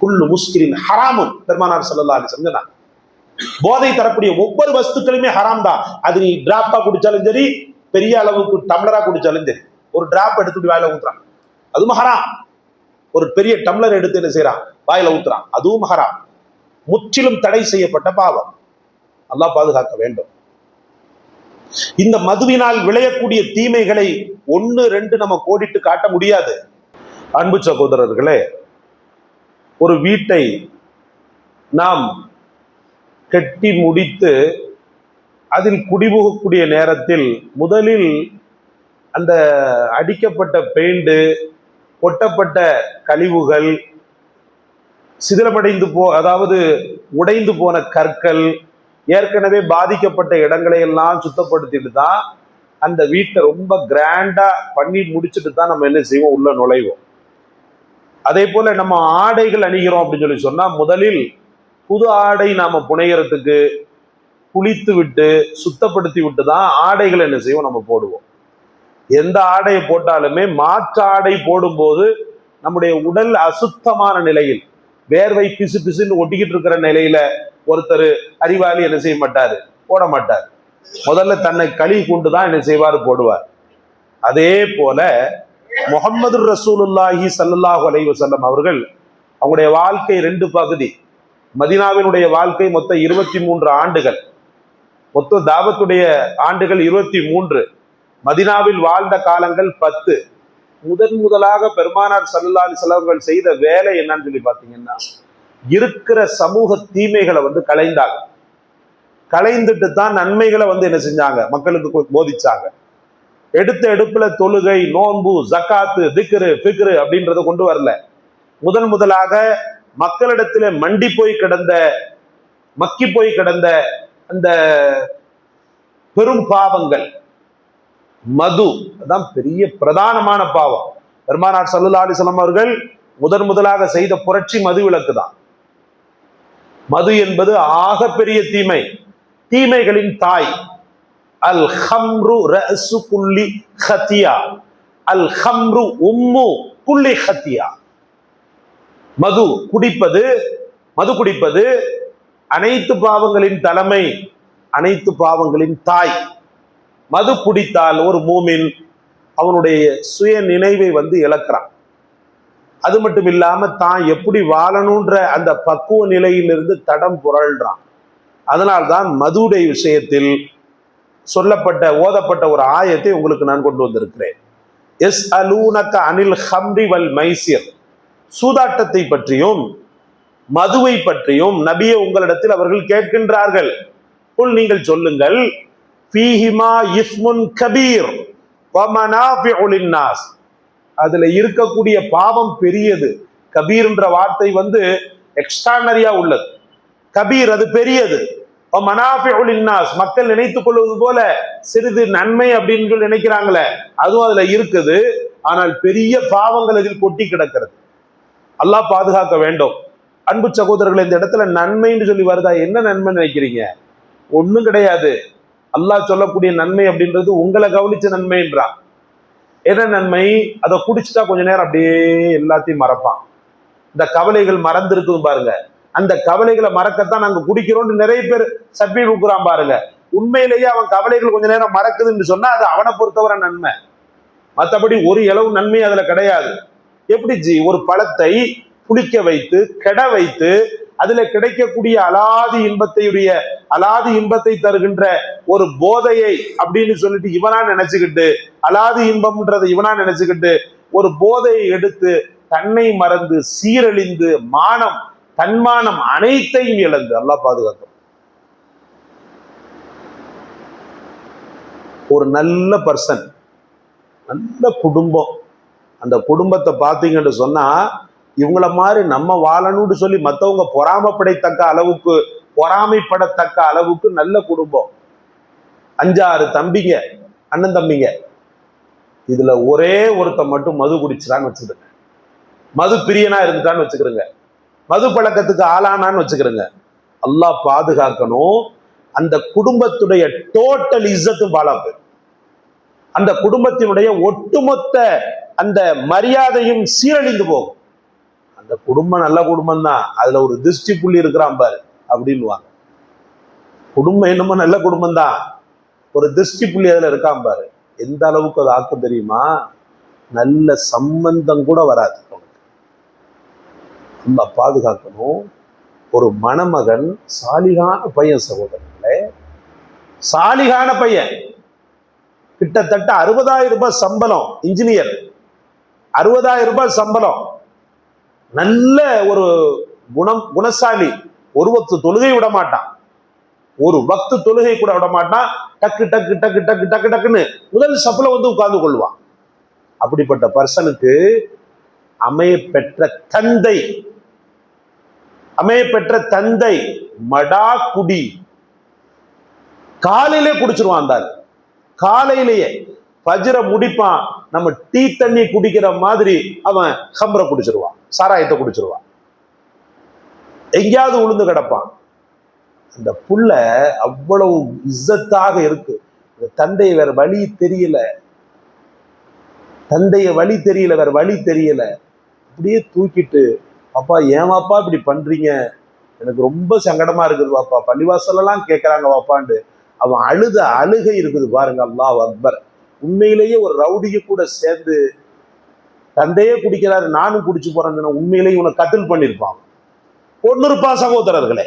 குல்லு முஸ்கிரின் ஹராமுன். பெருமானார் சொல்லலா சொன்னா போதை தரக்கூடிய ஒவ்வொரு வஸ்துக்களுமே ஹராம் தான். அது நீ டிராப்பா குடிச்சாலும் சரி பெரிய அளவுக்கு டம்ளரா குடிச்சாலும் சரி ஒரு டிராப் எடுத்துட்டு வாயில ஊத்துறான். அதுவும் ஹராம். ஒரு பெரிய டம்ளர் எடுத்து என்ன செய்யறான் வாயில ஊத்துறான். அதுவும் ஹராம். முற்றிலும் தடை செய்யப்பட்ட பாவம். நல்லா பாதுகாக்க வேண்டும். இந்த மதுவினால் விளையக்கூடிய தீமைகளை ஒன்னு ரெண்டு நம்ம கோடிட்டு காட்ட முடியாது. அன்பு சகோதரர்களே ஒரு வீட்டை நாம் கட்டி முடித்து அதில் குடிபுகக்கூடிய நேரத்தில் முதலில் அந்த அடிக்கப்பட்ட பெயிண்டு கொட்டப்பட்ட கழிவுகள் சிதிலமடைந்து போ அதாவது உடைந்து போன கற்கள் ஏற்கனவே பாதிக்கப்பட்ட இடங்களை எல்லாம் சுத்தப்படுத்திட்டு தான் அந்த வீட்டை ரொம்ப கிராண்டாக பண்ணி முடிச்சுட்டு தான் நம்ம என்ன செய்வோம்? உள்ள நுழைவோம். அதே போல நம்ம ஆடைகள் அணிகிறோம் அப்படின்னு சொல்லி சொன்னா முதலில் புது ஆடை நாம புனையறதுக்கு குளித்து விட்டு சுத்தப்படுத்தி விட்டு தான் ஆடைகளை என்ன செய்வோம்? நம்ம போடுவோம். எந்த ஆடையை போட்டாலுமே மாற்று ஆடை போடும்போது நம்முடைய உடல் அசுத்தமான நிலையில் வேர்வை பிசு பிசுன்னு ஒட்டிக்கிட்டு இருக்கிற நிலையில ஒருத்தர் அறிவாளி என்ன செய்ய மாட்டாரு? போட மாட்டார். முதல்ல தன்னை களி கொண்டு தான் என்ன செய்வார்? போடுவார். அதே போல முகமது ரசூலுல்லாஹி சல்லாஹு அலைஹி அவர்கள் அவங்களுடைய வாழ்க்கை ரெண்டு பகுதி. மதினாவினுடைய வாழ்க்கை மொத்தம் இருபத்தி மூன்று ஆண்டுகள். மொத்த தாவத்துடைய ஆண்டுகள் இருபத்தி மூன்று. மதினாவில் வாழ்ந்த காலங்கள் பத்து. முதன் முதலாக பெருமானார் சல்லா செலவுகள் செய்த வேலை என்னன்னு சொல்லி பார்த்தீங்கன்னா இருக்கிற சமூக தீமைகளை வந்து களைந்தாங்க. களைந்துட்டு தான் நன்மைகளை வந்து என்ன செஞ்சாங்க? மக்களுக்கு போதிச்சாங்க. எடுத்த எடுப்புல தொழுகை நோன்பு ஜக்காத்து திக்ரு பிக்ரு அப்படின்றத கொண்டு வரல. முதல் முதலாக மக்களிடத்துல மண்டி போய் கிடந்த மக்கி போய் கிடந்த அந்த பெரும் பாவங்கள். மது அதான் பெரிய பிரதானமான பாவம். பெருமானார் சல்லல்லா அலிஸ்லாம் அவர்கள் முதன் முதலாக செய்த புரட்சி மது விளக்கு தான். மது என்பது ஆகப்பெரிய தீமை. தீமைகளின் தாய். அல் ஹம்ரு ரசு குல்லி ஹத்தியா அல் ஹம்ரு உம்மு குல்லி ஹத்தியா மது குடிப்பது மது குடிப்பது அனைத்து பாவங்களின் தலைமை அனைத்து பாவங்களின் தாய். மது குடித்தால் ஒரு மூமின் அவனுடைய சுய நினைவை வந்து இழக்கிறான். அது மட்டும் இல்லாம தான் எப்படி வாழணுன்ற அந்த பக்குவ நிலையிலிருந்து தடம் புரள்றான். அதனால்தான் மதுடைய விஷயத்தில் சொல்லப்பட்ட ஓதப்பட்ட ஒரு ஆயத்தை உங்களுக்கு நான் கொண்டு வந்திருக்கிறேன். எஸ் அலூனக்க அனில் ஹம்ரி வல் மைசிர். சூதாட்டத்தை பற்றியும் மதுவை பற்றியும் நபியை உங்களிடத்தில் அவர்கள் கேட்கின்றார்கள். புல் நீங்கள் சொல்லுங்கள். ஃபீஹிமா இஸ்முன் கபீர். அதுல இருக்கக்கூடிய பாவம் பெரியது. கபீர்ன்ற வார்த்தை வந்து எக்ஸ்ட்ரானரியா உள்ளது. கபீர் அது பெரியது. மனாஃபிஉலின்னாஸ் மக்கள் நினைத்துக் கொள்வது போல சிறிது நன்மை அப்படின்னு சொல்லி நினைக்கிறாங்களே அதுவும் அதுல இருக்குது. ஆனால் பெரிய பாவங்கள் அதில் கொட்டி கிடக்கிறது. அல்லாஹ் பாதுகாக்க வேண்டும். அன்பு சகோதரர்கள் இந்த இடத்துல நன்மைன்னு சொல்லி வருதா? என்ன நன்மை நினைக்கிறீங்க? ஒன்றும் கிடையாது. அல்லாஹ் சொல்லக்கூடிய நன்மை அப்படின்றது உங்களை கவனிச்ச நன்மைன்றான். என்ன நன்மை? அதை குடிச்சிட்டா கொஞ்ச நேரம் அப்படியே எல்லாத்தையும் மறப்பான். இந்த கவலைகள் மறந்துருக்குது பாருங்க. அந்த கவலைகளை மறக்கத்தான் நாங்க குடிக்கிறோம்னு நிறைய பேர் சப்பி கொடுக்குறான் பாருங்க. உண்மையிலேயே அவன் கவலைகள் கொஞ்ச நேரம் மறக்குதுன்னு சொன்னா அது அவனை பொறுத்தவரை நன்மை. மற்றபடி ஒரு இளவு நன்மை அதுல கிடையாது. எப்படி ஜி? ஒரு பழத்தை புளிக்க வைத்து கெட வைத்து அதுல கிடைக்கக்கூடிய அலாதி இன்பத்தையுடைய அலாதி இன்பத்தை தருகின்ற ஒரு போதையை அப்படின்னு சொல்லிட்டு இவனா நினைச்சுக்கிட்டு அலாதி இன்பம்ன்றதை இவனா நினைச்சுக்கிட்டு ஒரு போதையை எடுத்து தன்னை மறந்து சீரழிந்து மானம் தன்மானம் அனைத்தையும் இழந்து அல்லாஹ் பாதுகாக்கும். ஒரு நல்ல பர்சன் நல்ல குடும்பம் அந்த குடும்பத்தை பார்த்தீங்கன்னு சொன்னா இவங்கள மாதிரி நம்ம வாழணும்னு சொல்லி மற்றவங்க பொறாமப்படைத்தக்க அளவுக்கு பொறாமைப்படத்தக்க அளவுக்கு நல்ல குடும்பம். அஞ்சாறு தம்பிங்க அண்ணன் தம்பிங்க இதுல ஒரே ஒருத்தன் மட்டும் மது குடிச்சிடான்னு வச்சுக்கிடுங்க மது பிரியனா இருந்துட்டான்னு வச்சுக்கிறேங்க மது பழக்கத்துக்கு ஆளானான்னு வச்சுக்கிறேங்க. அல்லாஹ் பாதுகாக்கணும். அந்த குடும்பத்துடைய டோட்டல் இஸ்ஸத்தும் பாலாப்பு அந்த குடும்பத்தினுடைய ஒட்டுமொத்த அந்த மரியாதையும் சீரழிந்து போகும். அந்த குடும்பம் நல்ல குடும்பம் தான் அதுல ஒரு திருஷ்டி புள்ளி இருக்கிறான் பாரு அப்படின்னுவாங்க. குடும்பம் என்னமோ நல்ல குடும்பம் தான் ஒரு திருஷ்டி புள்ளி அதுல இருக்கான் பாரு. எந்த அளவுக்கு அது ஆக்கும் தெரியுமா? நல்ல சம்பந்தம் கூட வராது. நம்ம பாதுகாக்கணும். ஒரு மணமகன் சாலிகான பையன் சகோதரர்களே சாலிகான பையன். கிட்டத்தட்ட அறுபதாயிரம் ரூபாய் சம்பளம் இன்ஜினியர் அறுபதாயிரம் ரூபாய் சம்பளம். நல்ல ஒரு குணம் குணசாலி. ஒரு வக்து தொழுகை விட மாட்டான். ஒரு வக்து தொழுகை கூட விட மாட்டான். டக்கு டக்கு டக்கு டக்கு டக்கு டக்குன்னு முதல் சப்பில் வந்து உட்கார்ந்து கொள்வான். அப்படிப்பட்ட பர்சனுக்கு அமைய பெற்ற தந்தை அமைய பெற்ற தந்தை மடா குடி காலையிலே குடிச்சிருவான் அந்த காலையிலேயே பஜ்ர முடிப்பான். நம்ம டீ தண்ணி குடிக்கிற மாதிரி அவன் ஹம்ரை குடிச்சிருவான். சாராயத்தை குடிச்சிருவான். எங்கேயாவது உளுந்து கிடப்பான். அந்த புள்ள அவ்வளவு இஸ்ஸத்தாக இருக்கு. இந்த தந்தை வேற வழி தெரியல. தந்தைய வழி தெரியல வேற வழி தெரியல. அப்படியே தூக்கிட்டு அப்பா ஏமாப்பா இப்படி பண்றீங்க? எனக்கு ரொம்ப சங்கடமா இருக்குது பாப்பா பள்ளிவாசலெல்லாம் கேட்கறாங்க பாப்பாண்டு அவன் அழுத அழுகை இருக்குது. பாருங்க அல்லாஹ் அக்பர். உண்மையிலேயே ஒரு ரவுடியை கூட சேர்ந்து தந்தையே குடிக்கிறாரு நானும் குடிச்சு போறேன்னு உண்மையிலேயே இவனை கட்டில் பண்ணியிருப்பான் கொண்டு இருப்பான் சகோதரர்களே.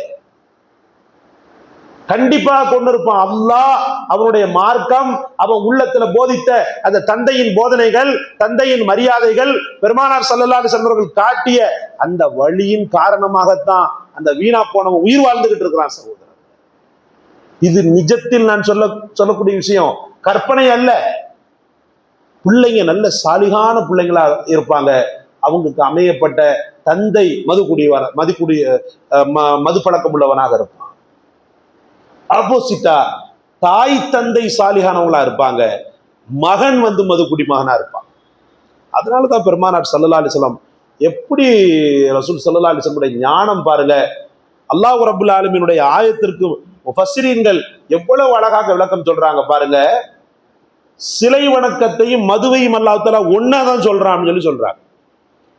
கண்டிப்பா கொண்டிருப்பான் அல்லாஹ் அவனுடைய மார்க்கம் அவன் உள்ளத்துல போதித்த அந்த தந்தையின் போதனைகள் தந்தையின் மரியாதைகள் பெருமானார் சல்லல்லாஹு அலைஹி காட்டிய அந்த வழியின் காரணமாகத்தான் அந்த வீணா போனவன் உயிர் வாழ்ந்துகிட்டு இருக்கிறான் சகோதரர் இது நிஜத்தில் நான் சொல்ல சொல்லக்கூடிய விஷயம். கற்பனை அல்ல. பிள்ளைங்க நல்ல சாலிகான பிள்ளைங்களா இருப்பாங்க. அவங்களுக்கு அமையப்பட்ட தந்தை மது மதுக்குடிய ம- மது பழக்கம் உள்ளவனாக இருப்பான். ஆப்போசிட்டா தாய் தந்தை சாலிகானவங்களா இருப்பாங்க. மகன் வந்து மது குடிமகனா இருப்பான். அதனாலதான் பெருமானார் சல்லல்லா அலிஸ்லாம் எப்படி ரசூல் சல்லல்லா அலிஸ்லமுடைய ஞானம் பாருங்க. அல்லாஹ் ரபுல் ஆலமீனுடைய ஆயத்திற்கு முஃபஸ்ஸிரீன்கள் எவ்வளவு அழகாக விளக்கம் சொல்றாங்க பாருங்க. சிலை வணக்கத்தையும் மதுவையும் அல்லாத்தால ஒன்னா தான் சொல்றான்னு சொல்லி சொல்றாங்க.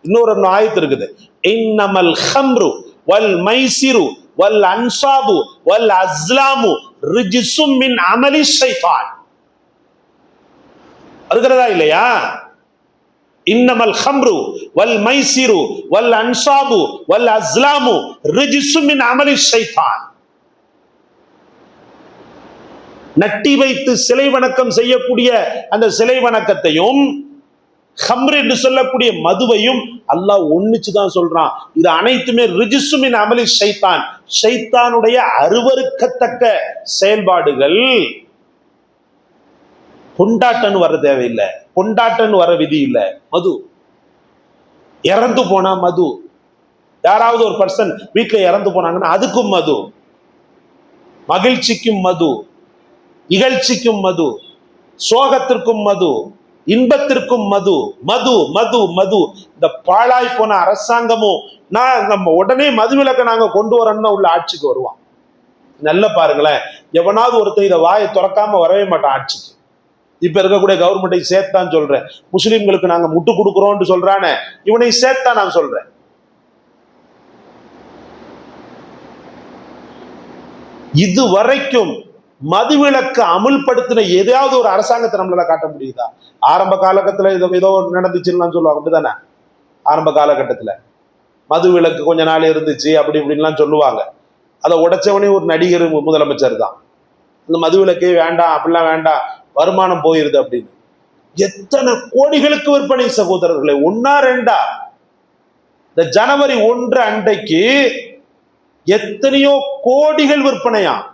இன்னொரு ஆயத்து இருக்குது. இன்னமல் ஹம்ரு வல் மைசிரு வல் அன்சாபு வல் அஸ்லாமு ரிஜிசும் மின் அமலி சைத்தான் வருகிறதா இல்லையா? இன்னமல் ஹம்ரு வல் மைசிரு வல் அன்சாபு வல் அஸ்லாமு ரிஜிசும் மின் அமலி சைத்தான் நட்டி வைத்து சிலை வணக்கம் செய்யக்கூடிய அந்த சிலை வணக்கத்தையும் ஹம்ர் என்று சொல்லக்கூடிய மதுவையும் அல்லாஹ் ஒன்னிச்சு தான் சொல்றான். இது அனைத்துமே ரிஜிசுமின் அமலி ஷைத்தான். ஷைத்தானுடைய அருவருக்கத்தக்க செயல்பாடுகள். கொண்டாட்டன்னு வர தேவையில்லை. கொண்டாட்டன்னு வர விதி இல்லை. மது. இறந்து போனா மது. யாராவது ஒரு பர்சன் வீட்டுல இறந்து போனாங்கன்னா அதுக்கும் மது. மகிழ்ச்சிக்கும் மது. இகழ்ச்சிக்கும் மது. சோகத்திற்கும் மது. இன்பத்திற்கும் மது மது மது மது. இந்த பாழாய் போன அரசாங்கமும் நான் நம்ம உடனே மதுவிலக்கை நாங்க கொண்டு வரோம்னா உள்ள ஆட்சிக்கு வருவான். நல்ல பாருங்களேன். எவனாவது ஒருத்தன் இதை வாயை திறக்காம வரவே மாட்டான் ஆட்சிக்கு. இப்ப இருக்கக்கூடிய கவர்மெண்ட்டை சேர்த்தான் சொல்றேன். முஸ்லிம்களுக்கு நாங்க முட்டு கொடுக்குறோம்னு சொல்றானே இவனை சேர்த்தா நான் சொல்றேன். இது வரைக்கும் மதுவிலக்கு அமுல்படுத்தின ஏதாவது ஒரு அரசாங்கத்தை நம்மளால காட்ட முடியுதா? ஆரம்ப காலகட்டத்துல ஏதோ ஏதோ நடந்துச்சுன்னு சொல்லுவாங்க. அப்படிதானே? ஆரம்ப காலகட்டத்துல. மதுவிலக்கு கொஞ்ச நாள் இருந்துச்சு அப்படி இப்படின்லாம் சொல்லுவாங்க. அதை உடைச்சவனே ஒரு நடிகர் முதலமைச்சர் தான். இந்த மது விளக்கே வேண்டாம் அப்படிலாம் வேண்டாம் வருமானம் போயிருது அப்படின்னு. எத்தனை கோடிகளுக்கு விற்பனை சகோதரர்களே ஒன்னா ரெண்டா? இந்த ஜனவரி ஒன்று அன்றைக்கு எத்தனையோ கோடிகள் விற்பனையா?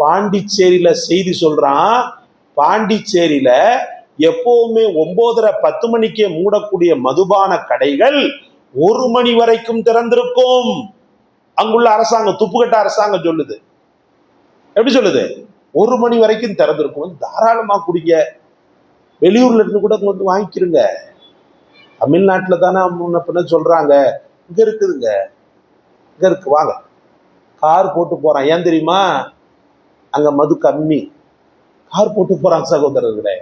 பாண்டிச்சேரியில் செய்தி சொல்கிறான் பாண்டிச்சேரியில் எப்போவுமே ஒம்போதரை பத்து மணிக்கே மூடக்கூடிய மதுபான கடைகள் ஒரு மணி வரைக்கும் திறந்திருக்கும். அங்குள்ள அரசாங்கம் துப்புக்கட்ட அரசாங்கம் சொல்லுது. எப்படி சொல்லுது? ஒரு மணி வரைக்கும் திறந்திருக்கும். தாராளமா குடிங்க. வெளியூர்ல இருந்து கூட இங்க வந்து வாங்கிக்கிறங்க தமிழ்நாட்டில் தானே முன்ன பின்ன சொல்றாங்க. இங்க இருக்குதுங்க. இங்க இருக்கு. வாங்க. கார் போட்டு போறான். ஏன் தெரியுமா? அங்கே மது கம்மி. கார் போட்டு போகிறாங்க சகோதரர்களே.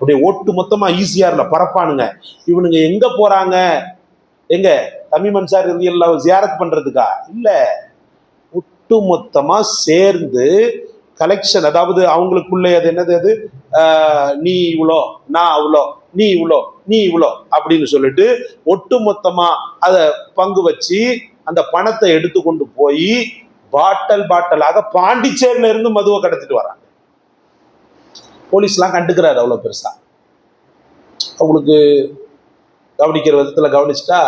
அப்படியே ஒட்டு மொத்தமாக ஈஸியார்ல பரப்பானுங்க. இவனுங்க எங்கே போகிறாங்க எங்க? தமிழ் மன்சார் எல்லாம் ஜியாரத் இல்லை. ஒட்டு மொத்தமாக சேர்ந்து கலெக்ஷன் அதாவது அவங்களுக்குள்ளே அது என்னது அது? நீ இவ்வளோ நான் அவ்வளோ நீ இவ்வளோ நீ இவ்வளோ அப்படின்னு சொல்லிட்டு ஒட்டுமொத்தமா அதை பங்கு வச்சு அந்த பணத்தை எடுத்து கொண்டு போய் பாட்டல் பாட்டலாக பாண்டிச்சேரியில இருந்து மதுவை கடத்திட்டு வராங்க. போலீஸ்லாம் கண்டுக்கிறாரு அவ்வளோ பெருசா. அவங்களுக்கு கவனிக்கிற விதத்துல கவனிச்சுட்டா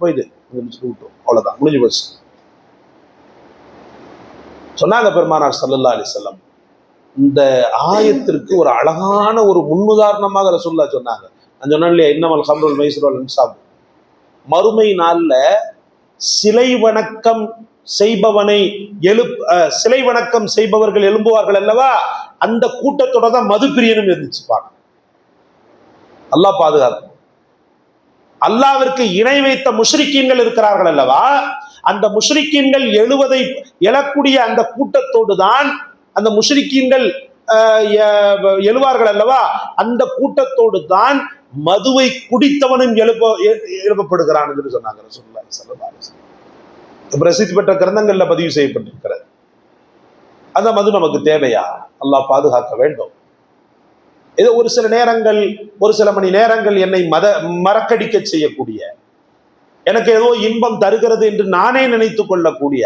போயிடு முடிச்சுட்டு விட்டோம் முடிஞ்சு போச்சு. சொன்னாங்க பெருமானார் சல்லல்லா அலிசல்லம் இந்த ஆயத்திற்கு ஒரு அழகான ஒரு முன்னுதாரணமாக ரசூல்லா சொன்னாங்க. நான் சொன்னேன் இல்லையா இன்னமல் ஹம்ருல் மைசூர் இன்சாப் மறுமை நாள்ல சிலை வணக்கம் செய்பவனை எழு அஹ், சிலை வணக்கம் செய்பவர்கள் எழும்புவார்கள் அல்லவா? அந்த கூட்டத்தோட தான் மது பிரியனும் இருந்துச்சு பாருங்க அல்லாஹ் பாதுகாக்கும். அல்லாவிற்கு இணை வைத்த முஷ்ரிக்கீன்கள் இருக்கிறார்கள் அல்லவா? அந்த முஷ்ரிக்கீன்கள் எழுவதை எழக்கூடிய அந்த கூட்டத்தோடு தான் அந்த முஷ்ரிக்கீன்கள் எழுவார்கள் அல்லவா? அந்த கூட்டத்தோடு தான் மதுவை குடித்தவனும் எழுப்ப எழுப்பப்படுகிறான் என்று சொன்னாங்க ரசூலுல்லாஹி பிரசித்தி பெற்ற கிரந்தங்கள்ல பதிவு செய்யப்பட்டிருக்கிறது. அந்த மது நமக்கு தேவையா? அல்லாஹ் பாதுகாக்க வேண்டும். ஏதோ ஒரு சில நேரங்கள் ஒரு சில மணி நேரங்கள் என்னை மத மறக்கடிக்க செய்யக்கூடிய எனக்கு ஏதோ இன்பம் தருகிறது என்று நானே நினைத்து கொள்ளக்கூடிய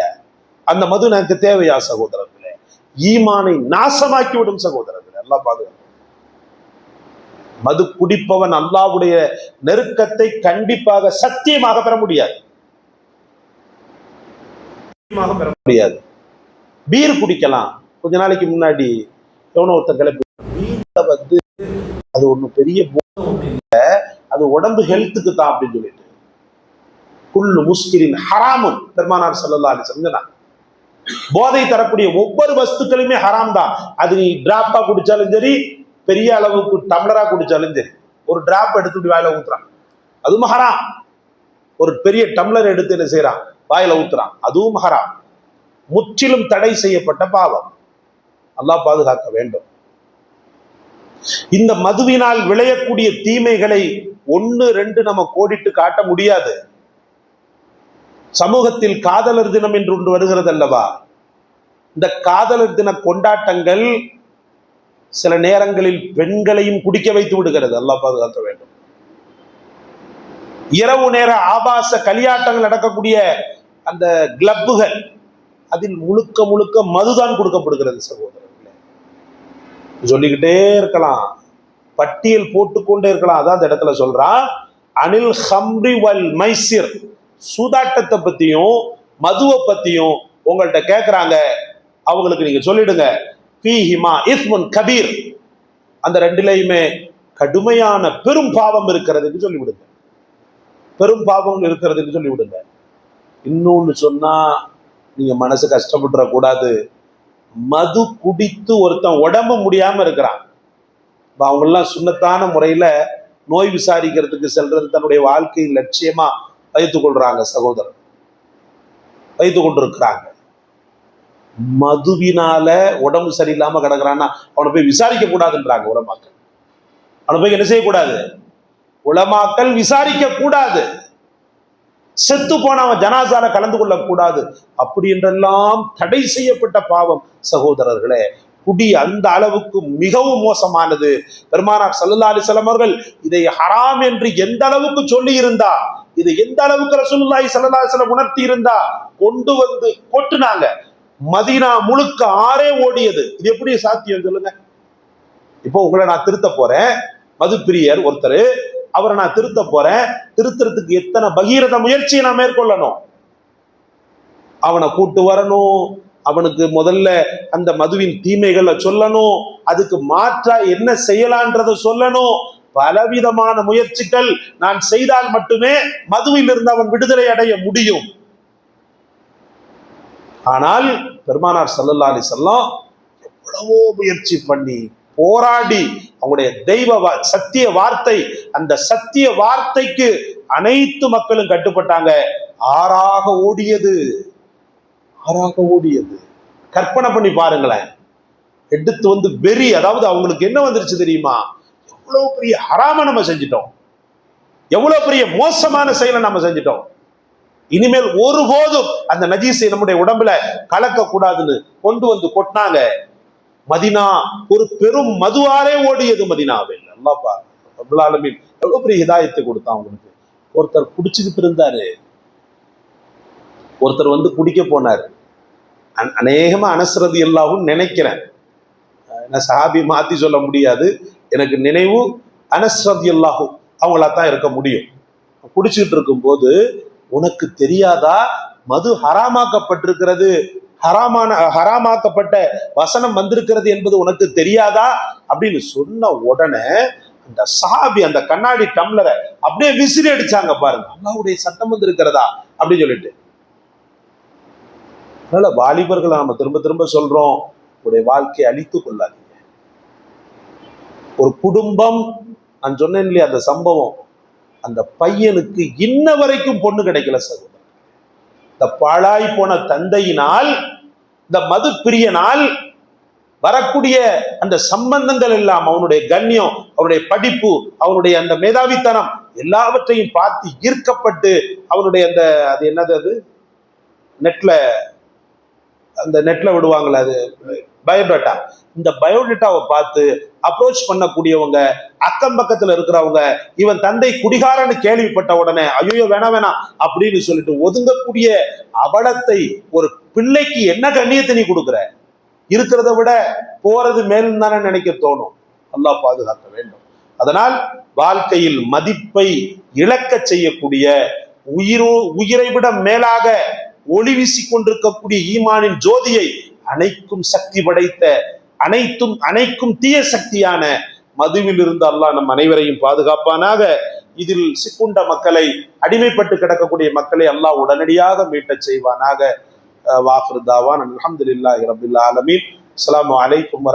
அந்த மது எனக்கு தேவையா சகோதரர்களே? ஈமானை நாசமாக்கி விடும் சகோதரர்களே எல்லாம் பாதுகாப்பு மது குடிப்பவன் அல்லாவுடைய நெருக்கத்தை கண்டிப்பாக சத்தியமாக பெற முடியாது. பெற முடியாது. பீர் குடிக்கலாம். கொஞ்ச நாளைக்கு முன்னாடி எவனோ ஒருத்தர் கிளப்பி பீர்ல வந்து அது ஒண்ணும் பெரிய போதை அது உடம்பு ஹெல்த்துக்கு தான் அப்படின்னு சொல்லிட்டு. குல்லு முஸ்கிரின் ஹராமுன். பெருமானார் ஸல்லல்லாஹு சொன்னா போதை தரக்கூடிய ஒவ்வொரு வஸ்துக்களுமே ஹராம் தான். அது நீ டிராப்பா குடிச்சாலும் சரி பெரிய அளவுக்கு டம்ளரா குடிச்சாலும் சரி ஒரு டிராப் எடுத்துட்டு இப்படி வாயில ஊத்துறான். அதுவும் ஹராம். ஒரு பெரிய டம்ளர் எடுத்து என்ன செய்யறான் வாயில ஊத்துறான். அதுவும் ஹராம். முற்றிலும் தடை செய்யப்பட்ட பாவம். அல்லாஹ் பாதுகாக்க வேண்டும். இந்த மதுவினால் விளையக்கூடிய தீமைகளை ஒன்னு ரெண்டு நம்ம கோடிட்டு காட்ட முடியாது. சமூகத்தில் காதலர் தினம் என்று ஒன்று வருகிறது அல்லவா? இந்த காதலர் தின கொண்டாட்டங்கள் சில நேரங்களில் பெண்களையும் குடிக்க வைத்து விடுகிறது. அல்லாஹ் பாதுகாக்க வேண்டும். இரவு நேர ஆபாச கலியாட்டங்கள் நடக்கக்கூடிய அந்த கிளப்புகள் அதில் முழுக்க முழுக்க மதுதான் கொடுக்கப்படுகிறது சகோதரர்களே. சொல்லிக்கிட்டே இருக்கலாம். பட்டியல் போட்டுக்கொண்டே இருக்கலாம். அதான் அந்த இடத்துல சொல்றான் அனில் ஹம்ரி வல் மைசிர் சூதாட்டத்தை பத்தியும் மதுவை பத்தியும் உங்கள்கிட்ட கேட்குறாங்க அவங்களுக்கு நீங்க சொல்லிடுங்க. ஃபீஹிமா இஸ்முன் கபீர். அந்த ரெண்டுலையுமே கடுமையான பெரும் பாவம் இருக்கிறதுன்னு சொல்லிவிடுங்க. பெரும் பாவம் இருக்கிறதுன்னு சொல்லிவிடுங்க. இன்னொன்னு சொன்னா நீங்க மனசு கஷ்டப்பட்டுற கூடாது. மது குடித்து ஒருத்தன் உடம்பு முடியாம இருக்கிறான். இப்போ அவங்கெல்லாம் சுண்ணத்தான முறையில நோய் விசாரிக்கிறதுக்கு செல்றது தன்னுடைய வாழ்க்கை லட்சியமா வைத்துக்கொள்கிறாங்க சகோதரர். வைத்துக் கொண்டிருக்கிறாங்க. மதுவினால உடம்பு சரியில்லாம கிடக்குறான்னா அவனை போய் விசாரிக்க கூடாதுன்றாங்க உலமாக்கள். அவனை போய் என்ன செய்யக்கூடாது? உலமாக்கள் விசாரிக்க கூடாது. செத்து போனவன் ஜனாசால கலந்து கொள்ளக்கூடாது. அப்படி என்றெல்லாம் தடை செய்யப்பட்ட பாவம். சகோதரர்களே குடி அந்த அளவுக்கு மிகவும் மோசமானது. பெருமானார் சல்லா அலிசல்லம் அவர்கள் இதை ஹராம் என்று எந்த அளவுக்கு சொல்லி இருந்தா இது எந்த அளவுக்கு ரசூலுல்லாஹி சல்லா அலைஹி உணர்த்தி இருந்தா கொண்டு வந்து கொட்டுனாங்க. மதீனா முழுக்க ஆறே ஓடியது. இது எப்படி சாத்தியம் சொல்லுங்க? இப்போ உங்களை நான் திருத்த போறேன். மதுப்பிரியர் ஒருத்தர் அவரை நான் திருத்த போறேன். திருத்துறதுக்கு எத்தனை பகீரத முயற்சியை நான் மேற்கொள்ளணும். அவனை கூட்டு வரணும். அவனுக்கு முதல்ல அந்த மதுவின் தீமைகளை சொல்லணும். அதுக்கு மாற்றா என்ன செய்யலான்றத சொல்லணும். பலவிதமான முயற்சிகள் நான் செய்தால் மட்டுமே மதுவில் இருந்து அவன் விடுதலை அடைய முடியும். ஆனால் பெருமானார் சல்லல்லா அலிசல்லாம் எவ்வளவோ முயற்சி பண்ணி போராடி அவங்களுடைய தெய்வ சத்திய வார்த்தை அந்த சத்திய வார்த்தைக்கு அனைத்து மக்களும் கட்டுப்பட்டாங்க. ஆறாக ஓடியது. ஆறாக ஓடியது. கற்பனை பண்ணி பாருங்களேன். எடுத்து வந்து வெறி அதாவது அவங்களுக்கு என்ன வந்துருச்சு தெரியுமா? எவ்வளவு பெரிய ஹராம நம்ம செஞ்சிட்டோம். எவ்வளவு பெரிய மோசமான செயலை நம்ம செஞ்சிட்டோம். இனிமேல் ஒருபோதும் அந்த நஜீசை நம்முடைய உடம்புல கலக்க கூடாதுன்னு கொண்டு வந்து கொட்டினாங்க. மதினா ஒரு பெரும் மதுவாரே ஓடியது மதினாவில் நல்லா பாருங்க எவ்வளவு பெரிய ஹிதாயத்தை கொடுத்தான் அவங்களுக்கு ஒருத்தர் குடிச்சுக்கிட்டு இருந்தாரு ஒருத்தர் வந்து குடிக்க போனாரு. அநேகமா அனசரது எல்லாவும் நினைக்கிறேன். நான் சஹாபி மாத்தி சொல்ல முடியாது. எனக்கு நினைவு அனஸ்ரதி அல்லாஹும் அவங்களா தான் இருக்க முடியும். குடிச்சுக்கிட்டு இருக்கும்போது உனக்கு தெரியாதா? மது ஹராமாக்கப்பட்டிருக்கிறது. ஹராமான ஹராமாக்கப்பட்ட வசனம் வந்திருக்கிறது என்பது உனக்கு தெரியாதா? அப்படின்னு சொன்ன உடனே அந்த சாபி அந்த கண்ணாடி டம்ளரை அப்படியே விசிறி அடிச்சாங்க பாருங்க. அல்லாவுடைய சட்டம் வந்திருக்கிறதா? அப்படின்னு சொல்லிட்டு. அதனால வாலிபர்களை நம்ம திரும்ப திரும்ப சொல்றோம். உடைய வாழ்க்கையை அழித்து கொள்ளாதீங்க. ஒரு குடும்பம் நான் சொன்னேன் இல்லையா அந்த சம்பவம் அந்த பையனுக்கு இன்ன வரைக்கும் பொண்ணு கிடைக்கல சார். இந்த பாழாய் போன தந்தையினால் இந்த மது பிரியனால் வரக்கூடிய அந்த சம்பந்தங்கள் எல்லாம் அவனுடைய கண்ணியம் அவனுடைய படிப்பு அவனுடைய அந்த மேதாவித்தனம் எல்லாவற்றையும் பார்த்து ஈர்க்கப்பட்டு அவனுடைய அந்த அது என்னது அது? நெட்ல அந்த நெட்ல விடுவாங்களே அது பயோடேட்டா இந்த பயோடேட்டாவை பார்த்து அப்ரோச் பண்ணக்கூடியவங்க அக்கம் பக்கத்துல இருக்கிறவங்க இவன் தந்தை குடிகாரன்னு கேள்விப்பட்ட உடனே ஐயோ வேணாம் வேணாம் அப்படின்னு சொல்லிட்டு ஒதுங்கக்கூடிய அவலத்தை ஒரு பிள்ளைக்கு என்ன கண்ணியத்தை நீ கொடுக்குற? இருக்கிறத விட போறது மேலும் தானே நினைக்க தோணும். நல்லா பாதுகாக்க வேண்டும். அதனால் வாழ்க்கையில் மதிப்பை இழக்க செய்யக்கூடிய உயிரோ உயிரை விட மேலாக ஒளி வீசி கொண்டிருக்கக்கூடிய ஈமானின் ஜோதியை அணைக்கும் சக்தி படைத்த அனைத்தும் அனைக்கும் தீய சக்தியான மதுவில் இருந்து அல்லாஹ் நம் அனைவரையும் பாதுகாப்பானாக. இதில் சிக்குண்ட மக்களை அடிமைப்பட்டு கிடக்கக்கூடிய மக்களை அல்லாஹ் உடனடியாக மீட்டச் செய்வானாக. அஹ் வாஃபிர் தாவான். அல்ஹம்துலில்லாஹி ரபில் ஆலமீன். அஸ்ஸலாமு அலைக்கும்